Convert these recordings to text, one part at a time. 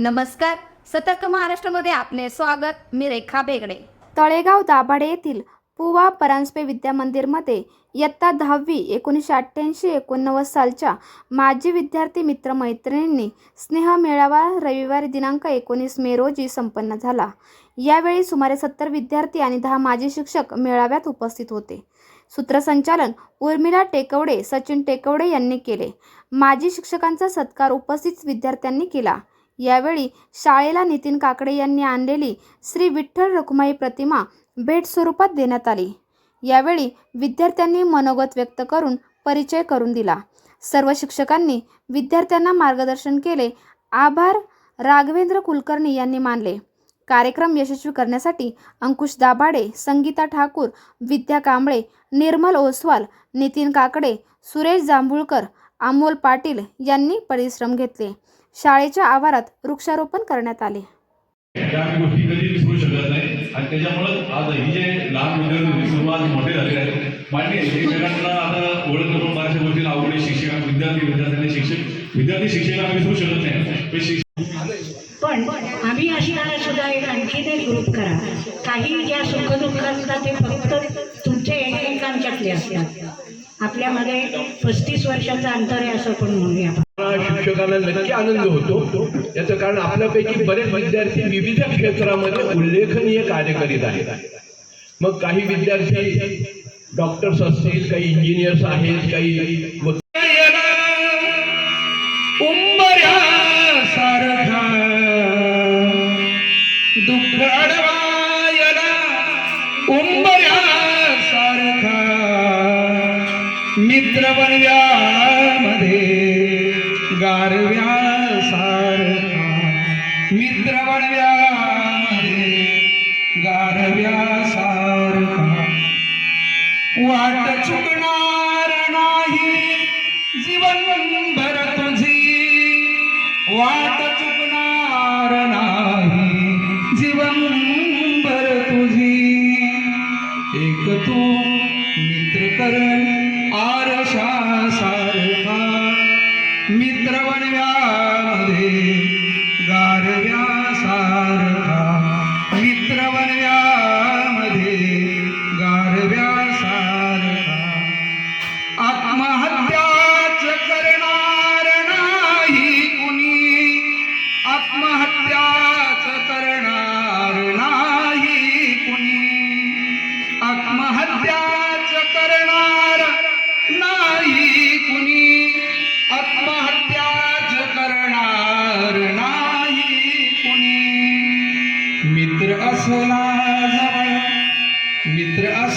नमस्कार. सतर्क महाराष्ट्रामध्ये आपले स्वागत. मी रेखा बेगडे. तळेगाव दाभाडे येथील पुवा परांजपे विद्यामंदिरमध्ये इयत्ता दहावी एकोणीसशे अठ्ठ्याऐंशी एकोणनव्वद सालच्या माजी विद्यार्थी मित्रमैत्रिणींनी स्नेह मेळावा रविवारी दिनांक एकोणीस मे रोजी संपन्न झाला. यावेळी सुमारे सत्तर विद्यार्थी आणि दहा माजी शिक्षक मेळाव्यात उपस्थित होते. सूत्रसंचालन उर्मिला टेकवडे सचिन टेकवडे यांनी केले. माजी शिक्षकांचा सत्कार उपस्थित विद्यार्थ्यांनी केला. यावेळी शाळेला नितीन काकडे यांनी आणलेली श्री विठ्ठल रखुमाई प्रतिमा भेट स्वरूपात देण्यात आली. यावेळी विद्यार्थ्यांनी मनोगत व्यक्त करून परिचय करून दिला. सर्व शिक्षकांनी विद्यार्थ्यांना मार्गदर्शन केले. आभार राघवेंद्र कुलकर्णी यांनी मानले. कार्यक्रम यशस्वी करण्यासाठी अंकुश दाभाडे संगीता ठाकूर विद्या कांबळे निर्मल ओसवाल नितीन काकडे सुरेश जांभुळकर अमोल पाटील यांनी परिश्रम घेतले. शाळेच्या आवारात वृक्षारोपण करण्यात आले. त्या गोष्टी कधी विसरू शकत नाही. आणि त्याच्यामुळं आज ही जे लहान विद्यार्थी सुरुवात मोठे झालेले आहेत मान्य आहे, एकमेकांना आता ओळख करून बऱ्याचशा गोष्टीला आवडे शिक्षक विद्यार्थी विद्यार्थ्यांनी शिक्षक विद्यार्थी शिक्षकांना विसरू शकत नाही. पण आम्ही अशी शाळा सुद्धा एक आणखीन एक ग्रुप करा. काही ज्या सुखदुःख असतात ते फक्त तुमचे एकमेकांच्यातले असतात. आपल्यामध्ये पस्तीस वर्षाचं अंतर आहे असं पण म्हणूया. शिक्षकांना नक्की आनंद होतो. याचं कारण आपल्यापैकी बरेच विद्यार्थी विविध क्षेत्रामध्ये उल्लेखनीय कार्य करीत आहेत. मग काही विद्यार्थी डॉक्टर्स असतील काही इंजिनियर्स आहेत काही मित्र बनव्यामध्ये गारव्या सारखा मित्र बनव्यामध्ये गारव्या सारखा वाट चुकणार नाही जीवन भर तुझी. वाट चुकणार नाही जीवन भर तुझी. एक तू मित्र कर गारव्या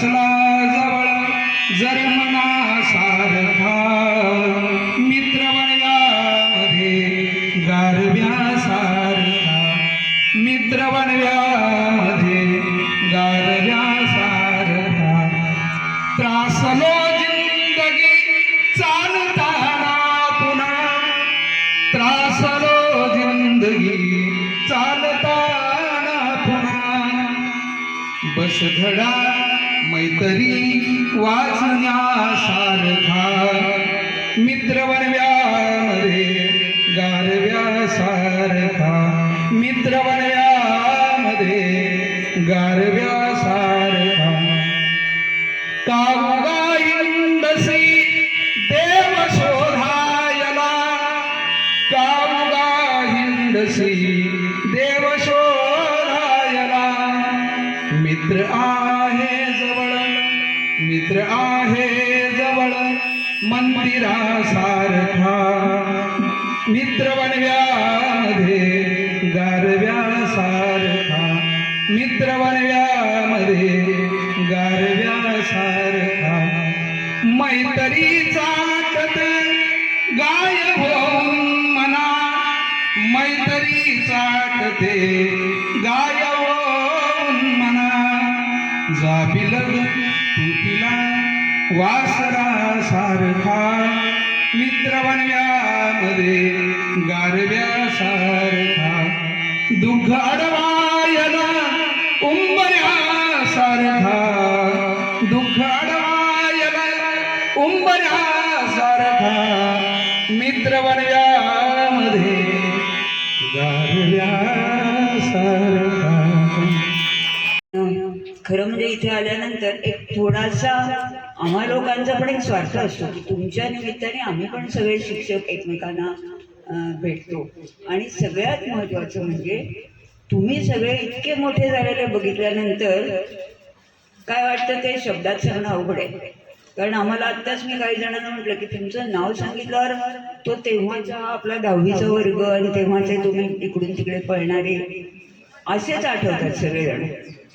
असला जवळ जर मनासारखा मित्र बनव्यामध्ये गारव्यासारखा मित्र बनव्यामध्ये गारव्यासारखा. त्रासलो जिंदगी चालताना पुन्हा त्रासलो जिंदगी चालताना पुन्हा. बस धडा मैत्री वाचण्यासारखा मित्र बनव्यामध्ये गारव्यासारखा मित्र बनव्यामध्ये गारव्यासारखा कावगा इंदसी देव शोधायला। कावगा हिंदसी देव शोधायला। मित्र आहे जवळ मित्र आहे जवळ मंदिरासारखा मित्र बनव्यामध्ये गारव्यासारखा मित्र बनव्यामध्ये गारव्यासारखा मैत्रीचा कत गाय होऊन मना. मैत्रीचा कथे गाय होऊन मना. जाबिलग तुटिला वासरा सारखा मित्र बनव्यामध्ये गारव्यासारखा दुःख अडवायला उंबऱ्या सारखा दुःख अडवायला उंबऱ्या सारखा मित्र बनव्यामध्ये खरं म्हणजे इथे आल्यानंतर एक थोडासा आम्हा लोकांचा पण एक स्वार्थ असतो की तुमच्या निमित्ताने आम्ही पण सगळे शिक्षक एकमेकांना भेटतो. आणि सगळ्यात महत्त्वाचं म्हणजे तुम्ही सगळे इतके मोठे झालेले बघितल्यानंतर काय वाटतं ते शब्दात सांगणं अवघड आहे. कारण आम्हाला आत्ताच मी काही जणांना म्हटलं की तुमचं नाव सांगितल्यावर तो तेव्हाचा आपला दहावीचा वर्ग आणि तेव्हाचे तुम्ही इकडून तिकडे पळणारे असेच आठवतात सगळेजण.